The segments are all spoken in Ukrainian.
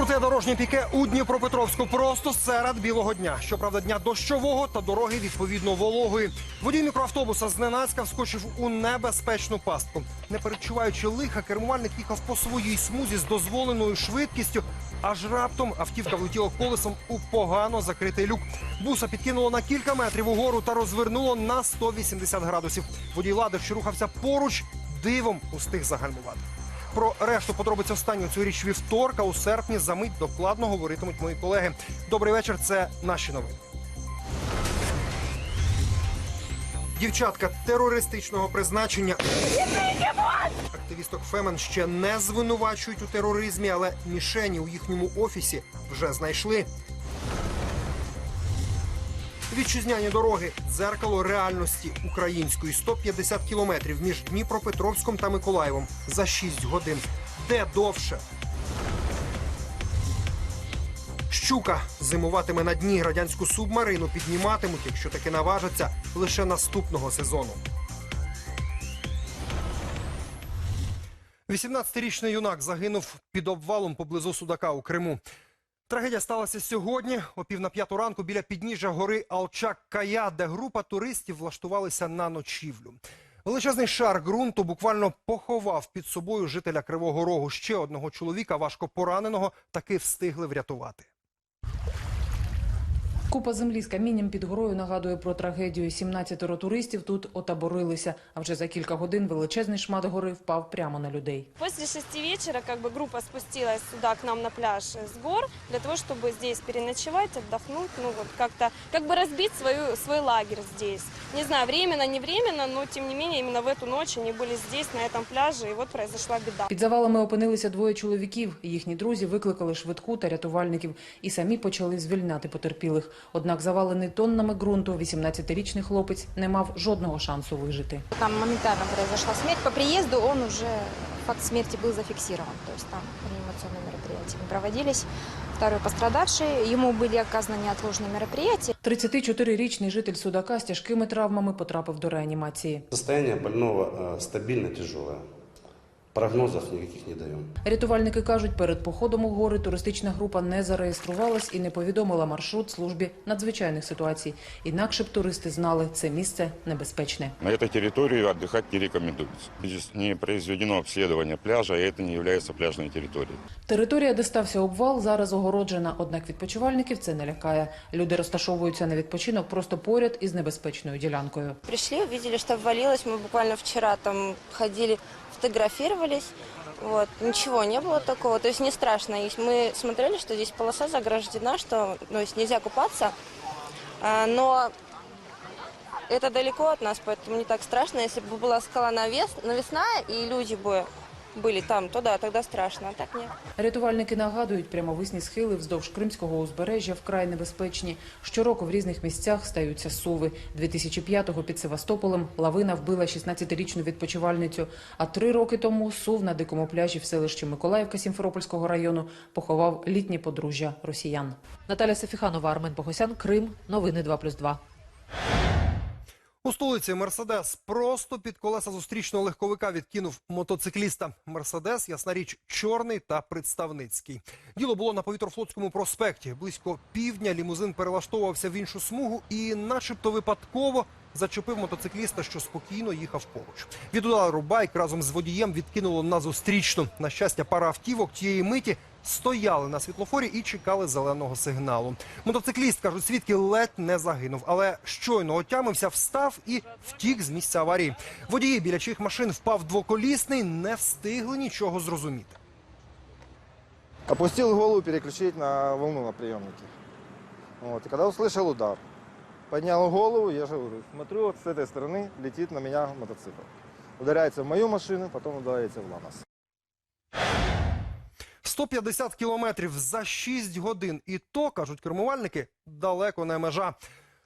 Круте дорожнє піке у Дніпропетровську просто серед білого дня. Щоправда, дня дощового та дороги відповідно вологої. Водій мікроавтобуса зненацька вскочив у небезпечну пастку. Не перечуваючи лиха, кермувальник їхав по своїй смузі з дозволеною швидкістю. Аж раптом автівка влетіла колесом у погано закритий люк. Буса підкинуло на кілька метрів угору та розвернуло на 180 градусів. Водій лади, що рухався поруч, дивом устиг загальмувати. Про решту подробиць останнього цьогоріч вівторка у серпні за мить докладно говоритимуть мої колеги. Добрий вечір. Це наші новини. Дівчатка терористичного призначення. Активісток Фемен ще не звинувачують у тероризмі, але мішені у їхньому офісі вже знайшли. Вітчизняні дороги дзеркало реальності української 150 кілометрів між Дніпропетровськом та Миколаєвом за 6 годин. Де довше? Щука зимуватиме на дні радянську субмарину підніматимуть, якщо таки наважаться, лише наступного сезону. 18-річний юнак загинув під обвалом поблизу Судака у Криму. Трагедія сталася сьогодні о пів на п'яту ранку біля підніжжя гори Алчак-Кая, де група туристів влаштувалися на ночівлю. Величезний шар ґрунту буквально поховав під собою жителя Кривого Рогу. Ще одного чоловіка, важко пораненого, таки встигли врятувати. Купа землі з камінням під горою нагадує про трагедію. 17 туристів тут отаборилися. А вже за кілька годин величезний шмат гори впав прямо на людей. После шести вечера как бы группа спустилась сюда к нам на пляж с гор для того, чтобы здесь переночевать, отдохнуть, ну вот как-то как бы разбить свою, свой лагерь здесь. Не знаю, временно, не временно, но тем не менее именно в эту ночь они были здесь, на этом пляже, и вот произошла беда. Під завалами опинилися двоє чоловіків. Їхні друзі викликали швидку та рятувальників і самі почали звільняти потерпілих. Однак завалений тоннами ґрунту 18-річний хлопець не мав жодного шансу вижити. Там моментально произошла смерть. По приезду он уже, факт смерти был зафиксирован. То есть там реанимационные мероприятия не проводились. Второй пострадавший, ему были оказаны неотложные мероприятия. 34-річний житель Судака з тяжкими травмами потрапив до реанімації. Состояние больного э, стабильно тяжелое. Прогнозов никаких не даем. Рятувальники кажуть, перед походом у гори туристична група не зареєструвалась і не повідомила маршрут службі надзвичайних ситуацій. Інакше б туристи знали, це місце небезпечне. На этой территории отдыхать не рекомендуется. Здесь не произведено обследование пляжа, и это не является пляжной территорией. Територія, де стався обвал, зараз огороджена. Однак відпочивальників це не лякає. Люди розташовуються на відпочинок просто поряд із небезпечною ділянкою. Пришли, увидели, что обвалилось. Мы буквально вчера там ходили, фотографировались. Вот. Ничего не было такого. То есть не страшно. И мы смотрели, что здесь полоса заграждена, что ну, есть нельзя купаться. А, но это далеко от нас, поэтому не так страшно. Если бы была скала навес, навесная и люди бы были там, то да, тогда страшно. А так нет. Рятувальники нагадують, прямовисні схили вздовж Кримського узбережжя вкрай небезпечні. Щороку в різних місцях стаються суви. 2005-го під Севастополем лавина вбила 16-річну відпочивальницю. А три роки тому сув на дикому пляжі в селищі Миколаївка Сімферопольського району поховав літнє подружжя росіян. Наталя Сефіханова, Армен Погосян, Крим. Новини 2+,2. У столиці Мерседес просто під колеса зустрічного легковика відкинув мотоцикліста. Мерседес, ясна річ, чорний та представницький. Діло було на повітрофлотському проспекті. Близько півдня лімузин перелаштовувався в іншу смугу і, начебто, випадково зачепив мотоцикліста, що спокійно їхав поруч. Від удару байк разом з водієм відкинуло на зустрічну. На щастя, пара автівок тієї миті стояли на світлофорі і чекали зеленого сигналу. Мотоцикліст, кажуть свідки, ледь не загинув, але щойно отямився, встав і втік з місця аварії. Водії, біля чиїх машин впав двоколісний, не встигли нічого зрозуміти. Опустил голову переключить на волну на приемнике. Вот. И когда услышал удар, поднял голову, я же говорю, смотрю, вот с этой стороны летит на меня мотоцикл. Ударяется в мою машину, потом ударяется в Ланос. 150 кілометрів за 6 годин. І то, кажуть кермувальники, далеко не межа.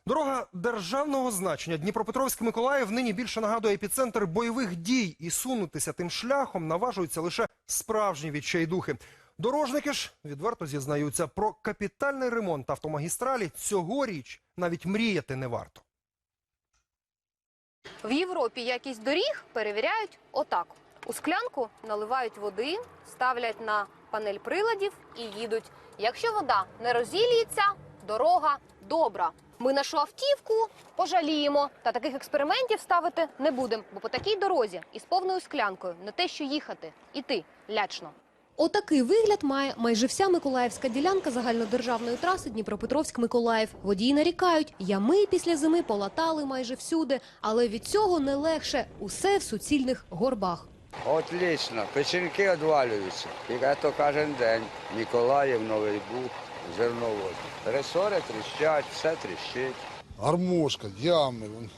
Дорога державного значення Дніпропетровськ-Миколаїв нині більше нагадує епіцентр бойових дій. І сунутися тим шляхом наважуються лише справжні відчайдухи. Дорожники ж відверто зізнаються про капітальний ремонт автомагістралі цьогоріч навіть мріяти не варто. В Європі якість доріг перевіряють отак. У склянку наливають води, ставлять на панель приладів і їдуть. Якщо вода не розіліється, дорога добра. Ми нашу автівку пожаліємо. Та таких експериментів ставити не будемо, бо по такій дорозі із повною склянкою не те, що їхати, іти лячно. Отакий вигляд має майже вся миколаївська ділянка загальнодержавної траси Дніпропетровськ-Миколаїв. Водії нарікають, ями після зими полатали майже всюди, але від цього не легше. Усе в суцільних горбах. Отлично, печінки відвалюються. І це кожен день. Миколаїв, Новий Буг, зерновод. Ресори тріщать, все тріщить. Гармошка, ямы.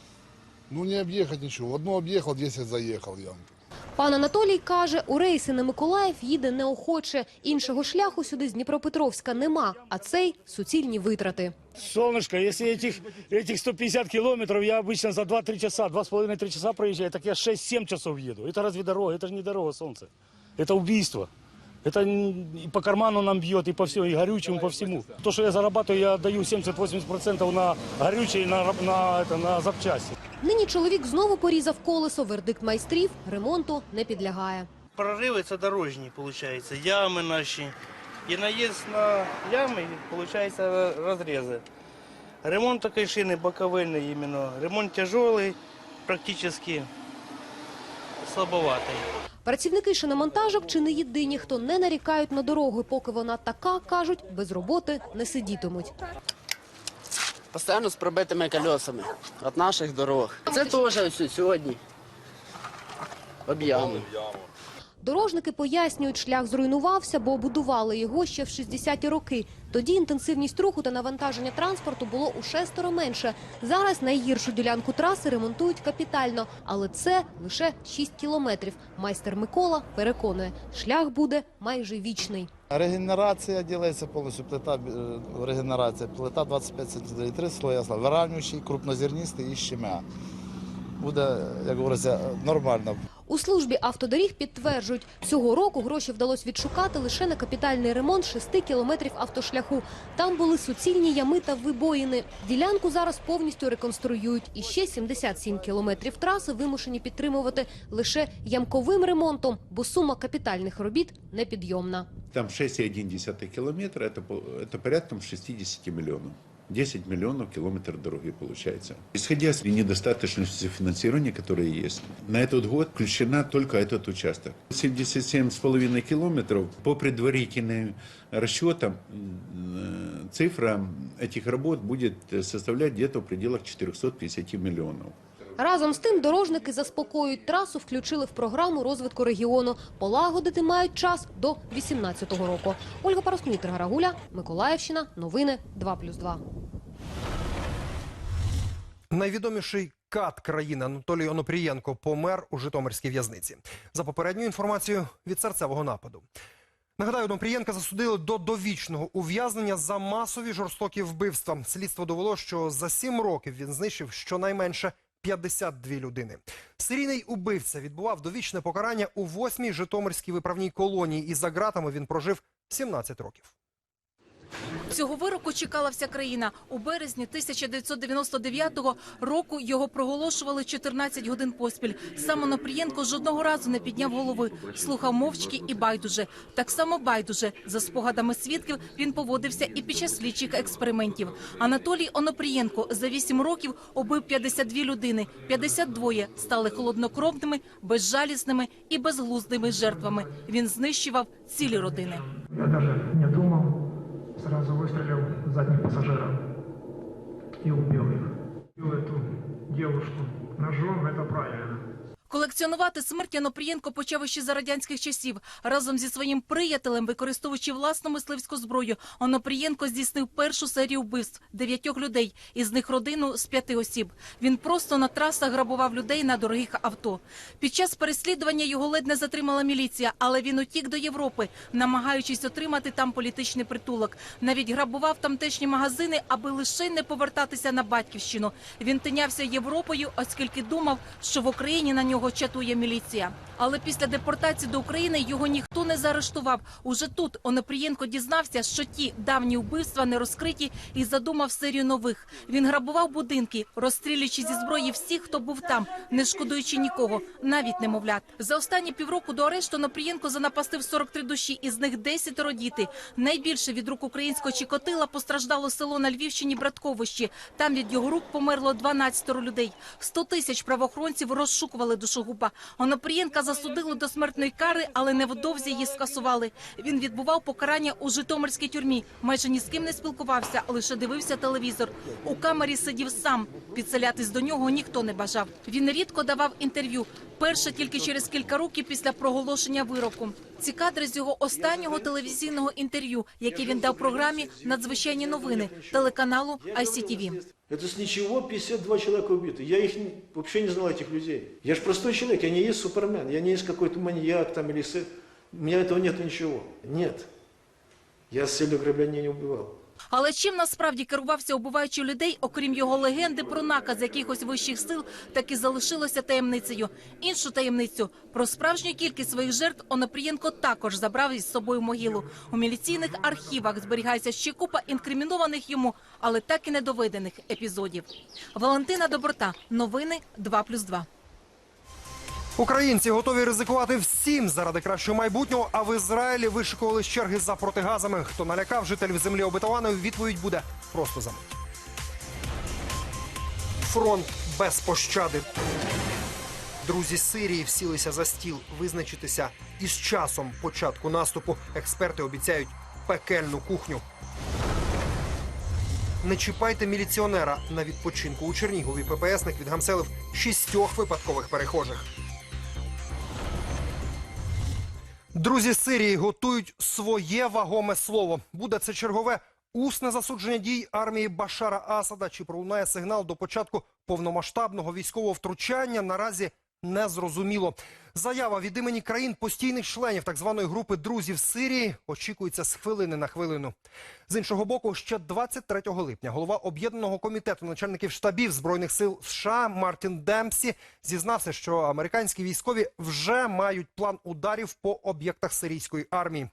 Ну не объехать ничего. В одну объехал, 10 заехал ямки. Пан Анатолій каже, у рейси на Миколаїв їде неохоче. Іншого шляху сюди з Дніпропетровська нема, а цей суцільні витрати. Солнышко, если этих, этих 150 километров я обычно за 2-3 часа, 2,5-3 часа проезжаю, так я 6-7 часов еду. Это разве дорога? Это же не дорога, солнце. Это убийство. Это н- и по карману нам бьет, и по всему, и горючему, по всему. То, что я зарабатываю, я даю 70-80% на горючее и на, раб- на, это, на запчасти. Нині чоловік знову порізав колесо. Вердикт майстрів ремонту не підлягає. Проривы это дорожні, получается, ямы наши. И наезд на ямы, получается, разрезы. Ремонт такой шины боковельный именно. Ремонт тяжелый, практически слабоватый. Працівники шиномонтажок чи не єдині, хто не нарікають на дорогу, поки вона така, кажуть, без роботи не сидітимуть. Постійно з пробитими колесами від наших дорог. Це теж ось сьогодні. Об'ями. Дорожники пояснюють, шлях зруйнувався, бо будували його ще в 60-ті роки. Тоді інтенсивність руху та навантаження транспорту було у шестеро менше. Зараз найгіршу ділянку траси ремонтують капітально, але це лише 6 кілометрів. Майстер Микола переконує, шлях буде майже вічний. Регенерація робиться повністю, плита, е, регенерація, плита 25 см, 3 слоя, виравнюючий, крупнозернистий і щемя. Буде, як говориться, нормально. У службі автодоріг підтверджують, цього року гроші вдалося відшукати лише на капітальний ремонт 6 кілометрів автошляху. Там були суцільні ями та вибоїни. Ділянку зараз повністю реконструюють. І ще 77 кілометрів траси вимушені підтримувати лише ямковим ремонтом, бо сума капітальних робіт непідйомна. Там 6,1 километра, это, по- это порядком 60 миллионов. 10 миллионов километр дороги получается. Исходя из недостаточности финансирования, которое есть, на этот год включена только этот участок. 77,5 километров по предварительным расчетам э, цифра этих работ будет э, составлять где-то в пределах 450 миллионов. Разом з тим дорожники заспокоюють трасу, включили в програму розвитку регіону. Полагодити мають час до 18-го року. Ольга Параскун, Віктор Гарагуля, Миколаївщина. Новини 2+,2. Найвідоміший кат країни Анатолій Онопрієнко помер у Житомирській в'язниці. За попередньою інформацією від серцевого нападу. Нагадаю, Онопрієнка засудили до довічного ув'язнення за масові жорстокі вбивства. Слідство довело, що за сім років він знищив щонайменше 52 людини. Серійний убивця відбував довічне покарання у восьмій Житомирській виправній колонії, і за ґратами він прожив 17 років. Цього вироку чекала вся країна. У березні 1999 року його проголошували 14 годин поспіль. Сам Онопрієнко жодного разу не підняв голови, слухав мовчки і байдуже. Так само байдуже. За спогадами свідків він поводився і під час слідчих експериментів. Анатолій Онопрієнко за 8 років убив 52 людини. 52 стали холоднокровними, безжалісними і безглуздими жертвами. Він знищував цілі родини. Я даже не думал, сразу выстрелил в задних пассажиров и убил их. Убил эту девушку ножом, это правильно. Колекціонувати смерть Янопрієнко почав іще за радянських часів. Разом зі своїм приятелем, використовуючи власну мисливську зброю, Онопрієнко здійснив першу серію вбивств дев'ятьох людей, із них родину з п'яти осіб. Він просто на трасах грабував людей на дорогих авто. Під час переслідування його ледь не затримала міліція, але він утік до Європи, намагаючись отримати там політичний притулок. Навіть грабував тамтешні магазини, аби лише не повертатися на батьківщину. Він тинявся Європою, оскільки думав, що в Україні на нього його чатує міліція. Але після депортації до України його ніхто не заарештував. Уже тут Онопрієнко дізнався, що ті давні вбивства не розкриті і задумав серію нових. Він грабував будинки, розстрілюючи зі зброї всіх, хто був там, не шкодуючи нікого, навіть немовлят. За останні півроку до арешту Онопрієнко занапастив 43 душі, із них 10 діти. Найбільше від рук українського Чикотила постраждало село на Львівщині Братковищі. Там від його рук померло 12 людей. 100 тисяч правоохоронців розшукували душогуба. Онопрієнка засудили до смертної кари, але невдовзі її скасували. Він відбував покарання у Житомирській тюрмі. Майже ні з ким не спілкувався, лише дивився телевізор. У камері сидів сам. Підселятись до нього ніхто не бажав. Він рідко давав інтерв'ю. Перше тільки через кілька років після проголошення вироку. Ці кадри з його останнього телевізійного інтерв'ю, яке він дав програмі Надзвичайні новини телеканалу ICTV. Это с ничего 52 человека убиты. Я их вообще не знал, этих людей. Я же простой человек, я не есть супермен, я не есть какой-то маньяк там или сы- У меня этого нет ничего. Нет. Я с целью ограбления не убивал. Але чим насправді керувався, убиваючи людей, окрім його легенди про наказ якихось вищих сил, так і залишилося таємницею. Іншу таємницю про справжню кількість своїх жертв Онопрієнко також забрав із собою могилу. У міліційних архівах зберігається ще купа інкримінованих йому, але так і недоведених епізодів. Валентина Доброта. Новини 2+,2. Українці готові ризикувати всім заради кращого майбутнього. А в Ізраїлі вишикували черги за протигазами. Хто налякав жителів землі обетованої, відповідь буде просто за мить. Фронт без пощади. Друзі Сирії всілися за стіл визначитися із часом початку наступу. Експерти обіцяють пекельну кухню. Не чіпайте міліціонера на відпочинку у Чернігові. ППСник відгамселив шістьох випадкових перехожих. Друзі з Сирії готують своє вагоме слово. Буде це чергове усне засудження дій армії Башара Асада. Чи пролунає сигнал до початку повномасштабного військового втручання? Наразі не зрозуміло. Заява від імені країн постійних членів так званої групи друзів Сирії очікується з хвилини на хвилину. З іншого боку, ще 23 липня голова об'єднаного комітету начальників штабів збройних сил США Мартін Демпсі зізнався, що американські військові вже мають план ударів по об'єктах сирійської армії.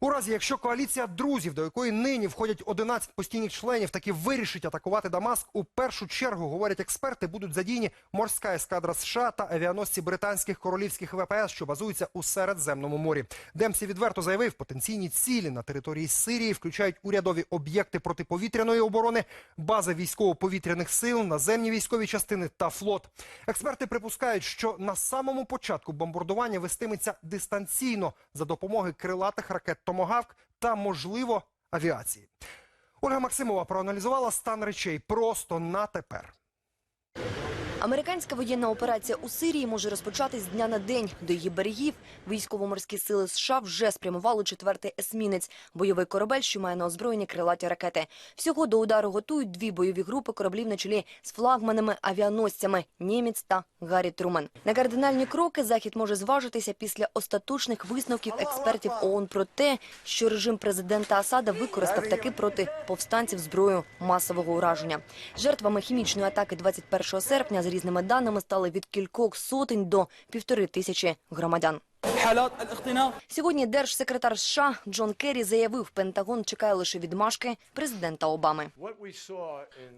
У разі, якщо коаліція друзів, до якої нині входять 11 постійних членів, таки вирішить атакувати Дамаск, у першу чергу, говорять експерти, будуть задіяні морська ескадра США та авіаносці британських королівських ВПС, що базуються у Середземному морі. Демсі відверто заявив, потенційні цілі на території Сирії включають урядові об'єкти протиповітряної оборони, бази військово-повітряних сил, наземні військові частини та флот. Експерти припускають, що на самому початку бомбардування вестиметься дистанційно за допомогою крилатих ракет Томогавк та, можливо, авіації. Ольга Максимова проаналізувала стан речей просто на тепер. Американська воєнна операція у Сирії може розпочатись дня на день. До її берегів військово-морські сили США вже спрямували четвертий есмінець – бойовий корабель, що має на озброєнні крилаті ракети. Всього до удару готують дві бойові групи кораблів на чолі з флагманами авіаносцями «Німець» та «Гаррі Трумен». На кардинальні кроки Захід може зважитися після остаточних висновків експертів ООН про те, що режим президента Асада використав таки проти повстанців зброю масового ураження. Жертвами хімічної атаки 21 серпня з різними даними стали від кількох сотень до півтори тисячі громадян. Сьогодні держсекретар США Джон Керрі заявив, Пентагон чекає лише відмашки президента Обами.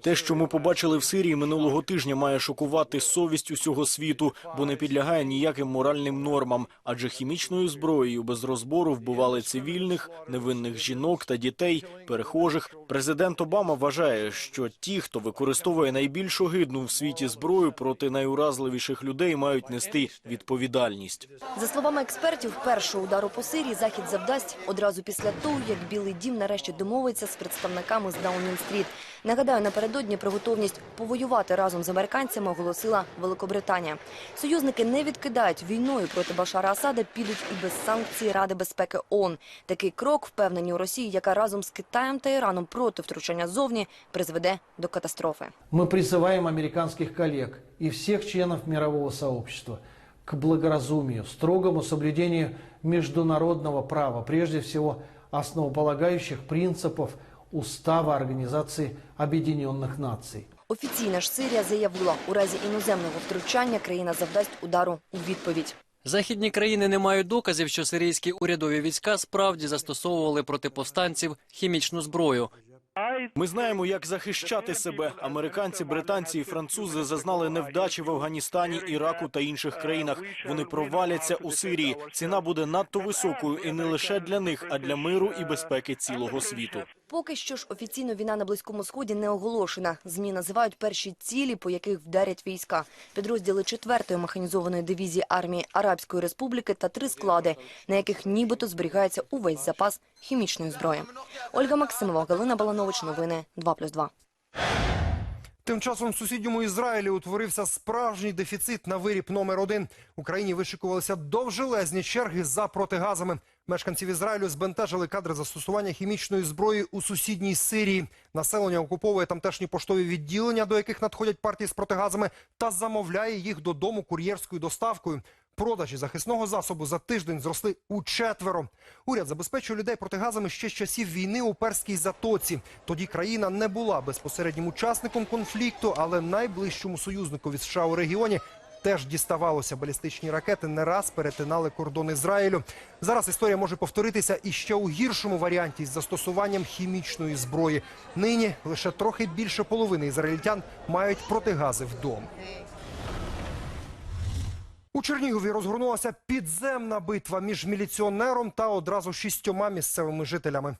Те, що ми побачили в Сирії минулого тижня, має шокувати совість усього світу, бо не підлягає ніяким моральним нормам. Адже хімічною зброєю без розбору вбивали цивільних, невинних жінок та дітей, перехожих. Президент Обама вважає, що ті, хто використовує найбільш огидну в світі зброю проти найуразливіших людей, мають нести відповідальність. За словами експертів, першого удару по Сирії Захід завдасть одразу після того, як Білий Дім нарешті домовиться з представниками з Даунінг-стріт. Нагадаю, напередодні про готовність повоювати разом з американцями оголосила Великобританія. Союзники не відкидають війною проти Башара Асада, підуть і без санкцій Ради безпеки ООН. Такий крок, впевнені у Росії, яка разом з Китаєм та Іраном проти втручання зовні, призведе до катастрофи. Мы призываем американских коллег и всех членов мирового сообщества к благоразумию, строгому соблюдению международного права, прежде всего основополагающих принципов Устава Организации Объединенных Наций. Офіційна ж Сирія заявила, у разі іноземного втручання країна завдасть удару у відповідь. Західні країни не мають доказів, що сирійські урядові війська справді застосовували проти повстанців хімічну зброю. Ми знаємо, як захищати себе. Американці, британці і французи зазнали невдачі в Афганістані, Іраку та інших країнах. Вони проваляться у Сирії. Ціна буде надто високою і не лише для них, а для миру і безпеки цілого світу. Поки що ж офіційно війна на Близькому Сході не оголошена. ЗМІ називають перші цілі, по яких вдарять війська. Підрозділи 4-ї механізованої дивізії армії Арабської Республіки та три склади, на яких нібито зберігається увесь запас хімічної зброї. Ольга Максимова, Галина Баланович. Новини 2+,2. Тим часом в сусідньому Ізраїлі утворився справжній дефіцит на виріб номер один. Україні вишикувалися довжелезні черги за протигазами. Мешканців Ізраїлю збентежили кадри застосування хімічної зброї у сусідній Сирії. Населення окуповує тамтешні поштові відділення, до яких надходять партії з протигазами, та замовляє їх додому кур'єрською доставкою. Продажі захисного засобу за тиждень зросли у четверо. Уряд забезпечує людей протигазами ще з часів війни у Перській затоці. Тоді країна не була безпосереднім учасником конфлікту, але найближчому союзнику США у регіоні теж діставалося. Балістичні ракети не раз перетинали кордон Ізраїлю. Зараз історія може повторитися і ще у гіршому варіанті з застосуванням хімічної зброї. Нині лише трохи більше половини ізраїльтян мають протигази вдома. У Чернігові розгорнулася підземна битва між міліціонером та одразу шістьома місцевими жителями.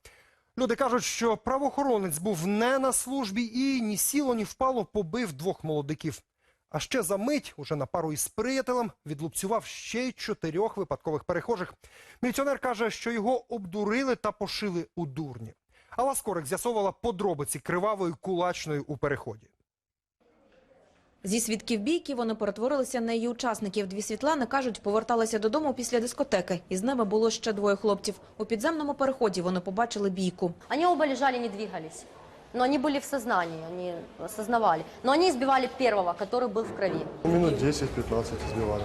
Люди кажуть, що правоохоронець був не на службі і ні сіло, ні впало побив двох молодиків. А ще за мить, уже на пару із приятелем, відлупцював ще й чотирьох випадкових перехожих. Міліціонер каже, що його обдурили та пошили у дурні. Алла Скорик з'ясовувала подробиці кривавої кулачної у переході. Зі свідків бійки вони перетворилися на її учасників. Дві Світлани, кажуть, поверталися додому після дискотеки. І з ними було ще двоє хлопців. У підземному переході вони побачили бійку. Они оба лежали, не двигались. Но они были в сознании, они осознавали. Но они избивали первого, который был в крови. Минут 10-15 избивали.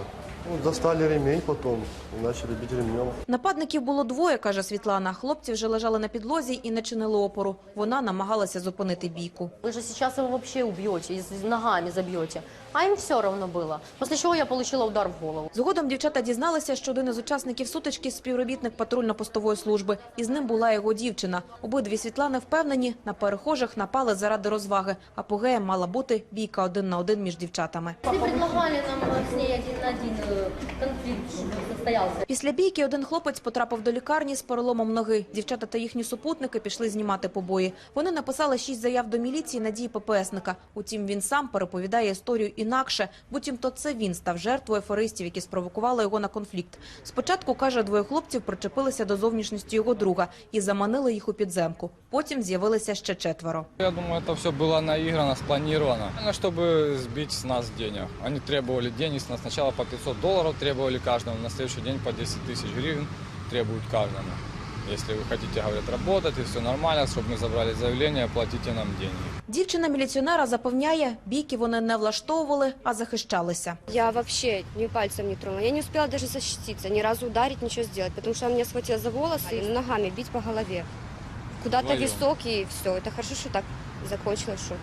Ну, достали ремень потом і почали бити ремнем. Нападників було двоє, каже Світлана. Хлопці вже лежали на підлозі і не чинили опору. Вона намагалася зупинити бійку. Ви ж зараз його вообще убьете, и ногами забьете А им все равно было. После чего я получила удар в голову. Згодом дівчата дізналися, що один із учасників сутички – співробітник патрульно-постової служби. І з ним була його дівчина. Обидві Світлани впевнені, на перехожих напали заради розваги. Апогеєм мала бути бійка один на один між дівчатами. Они предлагали нам с ней один на один э, конфликт чтобы состоялся. Після бійки один хлопець потрапив до лікарні з переломом ноги. Дівчата та їхні супутники пішли знімати побої. Вони написали шість заяв до міліції на дії ППСника. Утім, він сам переповідає історію інакше. Буцімто це він став жертвою аферистів, які спровокували його на конфлікт. Спочатку, каже, двоє хлопців причепилися до зовнішності його друга і заманили їх у підземку. Потім з'явилися ще четверо. Я думаю, это все было наиграно, спланировано, Именно чтобы сбить с нас денег. Они требовали денег с нас сначала по 500 долларов требовали каждому, на следующий день по 10 тысяч гривен требуют каждому. Если вы хотите, говорят, работать и все нормально, чтобы мы забрали заявление, платите нам деньги. Дівчина міліціонера запевняє, бійки вони не влаштовували, а захищалися. Я вообще ни пальцем не тронула. Я не успела даже защититься, ни разу ударить, ничего сделать, потому что она меня схватила за волосы и ногами бить по голове. Куда-то Вдвоем. висок и все. Это хорошо, что так закончилось, что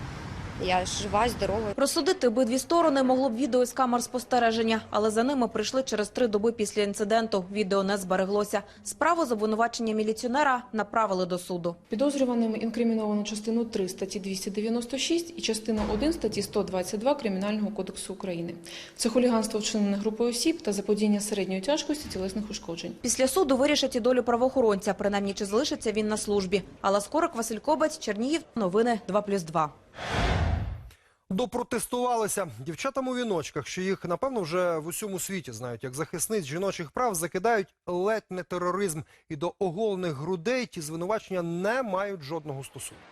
я жива, здорова. Розсудити обидві сторони могло б відео з камер спостереження, але за ними прийшли через три доби після інциденту. Відео не збереглося. Справу з обвинувачення міліціонера направили до суду. Підозрюваним інкриміновано частину 3 статті 296 і частину 1 статті 122 Кримінального кодексу України. Це хуліганство вчинене групою осіб та заподіяння середньої тяжкості тілесних ушкоджень. Після суду вирішать і долю правоохоронця, принаймні чи залишиться він на службі. Алла Скорик, Василь Кобець, Чернігів, новини 2+,2. Допротестувалися дівчатам у віночках, що їх напевно вже в усьому світі знають, як захисниць жіночих прав закидають ледь не тероризм, і до оголених грудей ті звинувачення не мають жодного стосунку.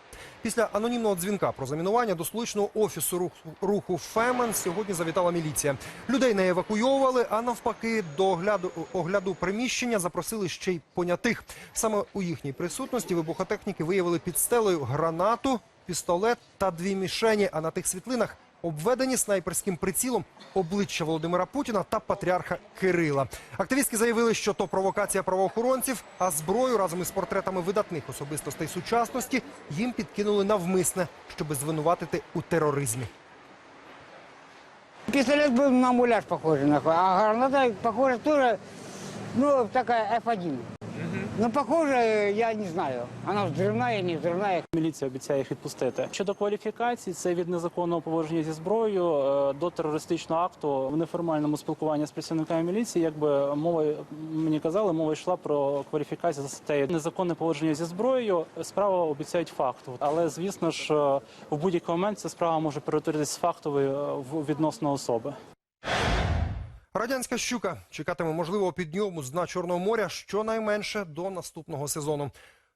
Після анонімного дзвінка про замінування до столичного офісу руху, Фемен сьогодні завітала міліція. Людей не евакуйовували, а навпаки, до огляду, огляду приміщення запросили ще й понятих. Саме у їхній присутності вибухотехніки виявили під стелею гранату, пістолет та дві мішені. А на тих світлинах обведені снайперським прицілом обличчя Володимира Путіна та патріарха Кирила. Активістки заявили, що то провокація правоохоронців, а зброю разом із портретами видатних особистостей сучасності їм підкинули навмисне, щоби звинуватити у тероризмі. Пистолет был на муляж похожий, а граната, похоже, тоже, ну, такая F1. Ну, похоже, я не знаю, она взрывная, не взрывная. Міліція обіцяє їх відпустити. Щодо кваліфікації, це від незаконного поводження зі зброєю е, до терористичного акту в неформальному спілкуванні з працівниками міліції. Якби мова мені казали, мова йшла про кваліфікацію за статтею незаконне поводження зі зброєю. Справа обіцяють факту, але звісно ж е, в будь-який момент ця справа може перетворитися з фактової е, відносно особи. Радянська щука чекатиме можливого підйому з дна Чорного моря щонайменше до наступного сезону.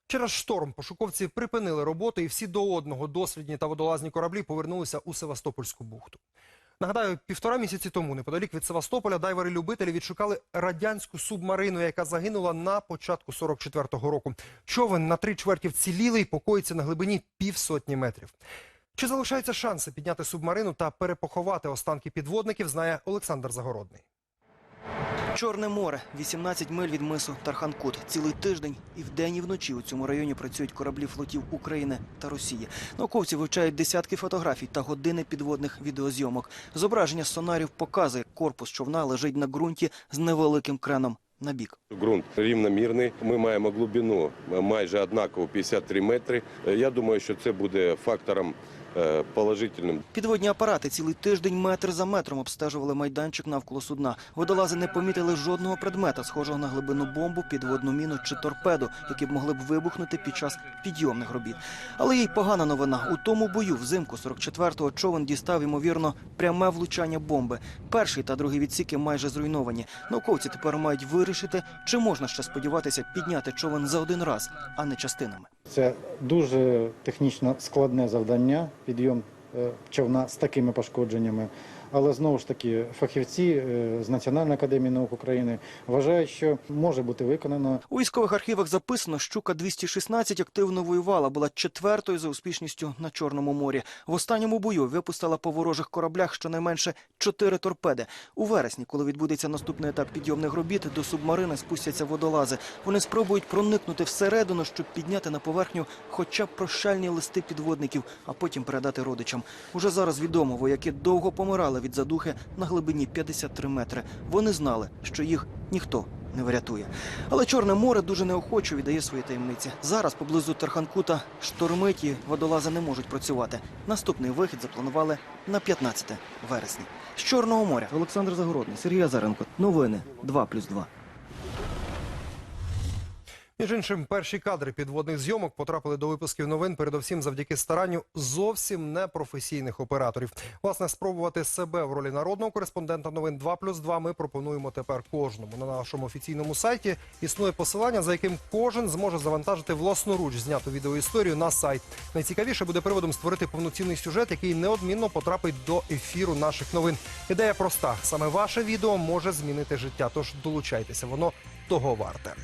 Через шторм пошуковці припинили роботу і всі до одного дослідні та водолазні кораблі повернулися у Севастопольську бухту. Нагадаю, півтора місяці тому неподалік від Севастополя дайвери-любителі відшукали радянську субмарину, яка загинула на початку 44-го року. Човен на три чверті вцілілий покоїться на глибині півсотні метрів. Чи залишаються шанси підняти субмарину та перепоховати останки підводників, знає Олександр Загородний. Чорне море, 18 миль від мису Тарханкут. Цілий тиждень і вдень, і вночі у цьому районі працюють кораблі флотів України та Росії. Науковці вивчають десятки фотографій та години підводних відеозйомок. Зображення сонарів показує, корпус човна лежить на ґрунті з невеликим креном на бік. Грунт рівномірний. Ми маємо глибину майже однаково 53 метри. Е, Я думаю, що це буде фактором положительним Підводні апарати цілий тиждень метр за метром обстежували майданчик навколо судна. Водолази не помітили жодного предмета, схожого на глибину бомбу, підводну міну чи торпеду, які б могли б вибухнути під час підйомних робіт. Але є й погана новина. У тому бою взимку 44-го човен дістав, ймовірно, пряме влучання бомби. Перший та другий відсіки майже зруйновані. Науковці тепер мають вирішити, чи можна ще сподіватися підняти човен за один раз, а не частинами. Це дуже технічно складне завдання, підйом е, човна з такими пошкодженнями. Але знову ж таки фахівці е, з Національної академії наук України вважають, що може бути виконано У військових архівах записано, щука 216 активно воювала, була четвертою за успішністю на Чорному морі. В останньому бою випустила по ворожих кораблях щонайменше чотири торпеди. У вересні, коли відбудеться наступний етап підйомних робіт, до субмарини спустяться водолази. Вони спробують проникнути всередину, щоб підняти на поверхню хоча б прощальні листи підводників, а потім передати родичам. Уже зараз відомо, вояки довго помирали від задухи на глибині 53 метри. Вони знали, що їх ніхто не врятує. Але Чорне море дуже неохоче віддає свої таємниці. Зараз поблизу Тарханкута штормить і водолази не можуть працювати. Наступний вихід запланували на 15 вересня. З Чорного моря Олександр Загородний, Сергій Азаренко. Новини 2+,2. Між іншим, перші кадри підводних зйомок потрапили до випусків новин, передовсім завдяки старанню зовсім непрофесійних операторів. Власне, спробувати себе в ролі народного кореспондента новин 2+,2 ми пропонуємо тепер кожному. На нашому офіційному сайті існує посилання, за яким кожен зможе завантажити власноруч зняту відеоісторію на сайт. Найцікавіше буде приводом створити повноцінний сюжет, який неодмінно потрапить до ефіру наших новин. Ідея проста: саме ваше відео може змінити життя. Тож долучайтеся, воно того варте.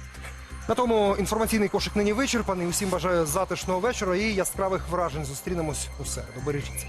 На тому інформаційний кошик нині вичерпаний. Усім бажаю затишного вечора і яскравих вражень. Зустрінемось у усе. Добережіться.